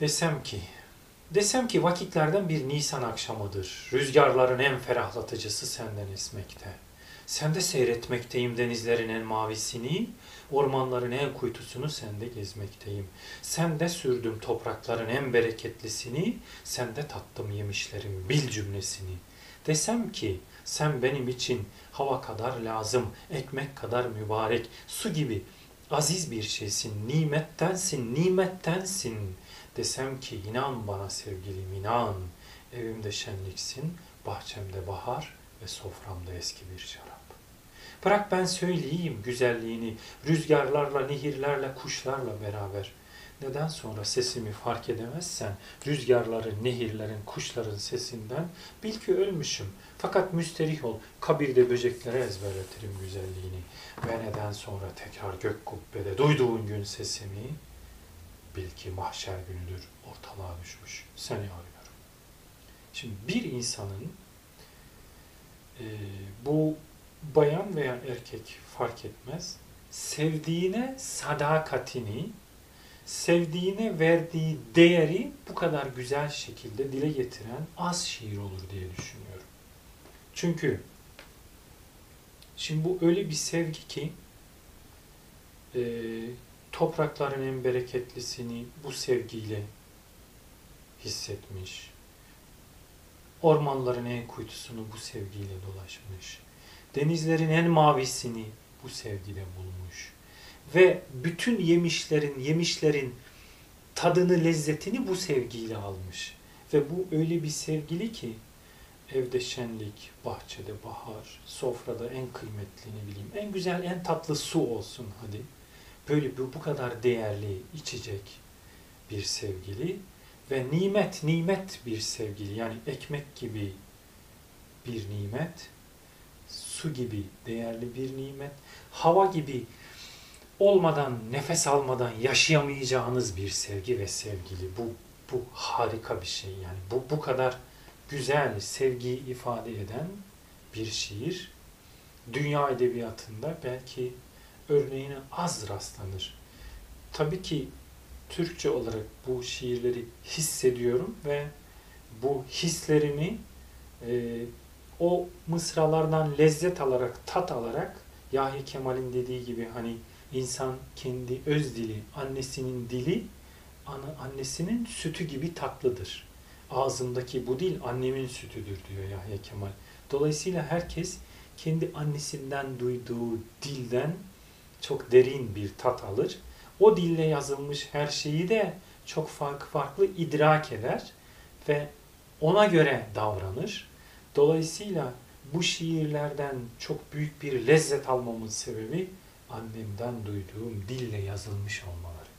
Desem ki, desem ki vakitlerden bir Nisan akşamıdır. Rüzgarların en ferahlatıcısı senden esmekte. Sende seyretmekteyim denizlerin en mavisini, ormanların en kuytusunu sende gezmekteyim. Sende sürdüm toprakların en bereketlisini, sende tattım yemişlerin bil cümlesini. Desem ki sen benim için hava kadar lazım, ekmek kadar mübarek, su gibi aziz bir şeysin, nimettensin, nimettensin. Desem ki inan bana sevgilim inan, evimde şenliksin, bahçemde bahar ve soframda eski bir şarap. Bırak ben söyleyeyim güzelliğini, rüzgarlarla, nehirlerle, kuşlarla beraber. Neden sonra sesimi fark edemezsen, rüzgarların, nehirlerin, kuşların sesinden bil ki ölmüşüm. Fakat müsterih ol, kabirde böceklere ezberletirim güzelliğini. Ve neden sonra tekrar gök kubbede duyduğun gün sesimi, bil ki mahşer günüdür, ortalığa düşmüş, seni arıyorum. Şimdi bir insanın e, bu bayan veya erkek fark etmez, sevdiğine sadakatini, sevdiğine verdiği değeri bu kadar güzel şekilde dile getiren az şiir olur diye düşünüyorum. Çünkü şimdi bu öyle bir sevgi ki e, toprakların en bereketlisini bu sevgiyle hissetmiş. Ormanların en kuytusunu bu sevgiyle dolaşmış. Denizlerin en mavisini bu sevgide bulmuş. Ve bütün yemişlerin, yemişlerin tadını, lezzetini bu sevgiyle almış. Ve bu öyle bir sevgili ki evde şenlik, bahçede bahar, sofrada en kıymetlini bileyim. En güzel, en tatlı su olsun hadi. Böyle bu, bu kadar değerli içecek bir sevgili ve nimet, nimet bir sevgili. Yani ekmek gibi bir nimet, su gibi değerli bir nimet, hava gibi olmadan, nefes almadan yaşayamayacağınız bir sevgi ve sevgili. Bu, bu harika bir şey yani. Bu, bu kadar güzel sevgiyi ifade eden bir şiir. Dünya edebiyatında belki örneğine az rastlanır. Tabii ki Türkçe olarak bu şiirleri hissediyorum ve bu hislerimi e, o mısralardan lezzet alarak, tat alarak Yahya Kemal'in dediği gibi hani insan kendi öz dili, annesinin dili ana, annesinin sütü gibi tatlıdır. Ağzımdaki bu dil annemin sütüdür diyor Yahya Kemal. Dolayısıyla herkes kendi annesinden duyduğu dilden çok derin bir tat alır. O dille yazılmış her şeyi de çok farklı farklı idrak eder ve ona göre davranır. Dolayısıyla bu şiirlerden çok büyük bir lezzet almamın sebebi annemden duyduğum dille yazılmış olmaları.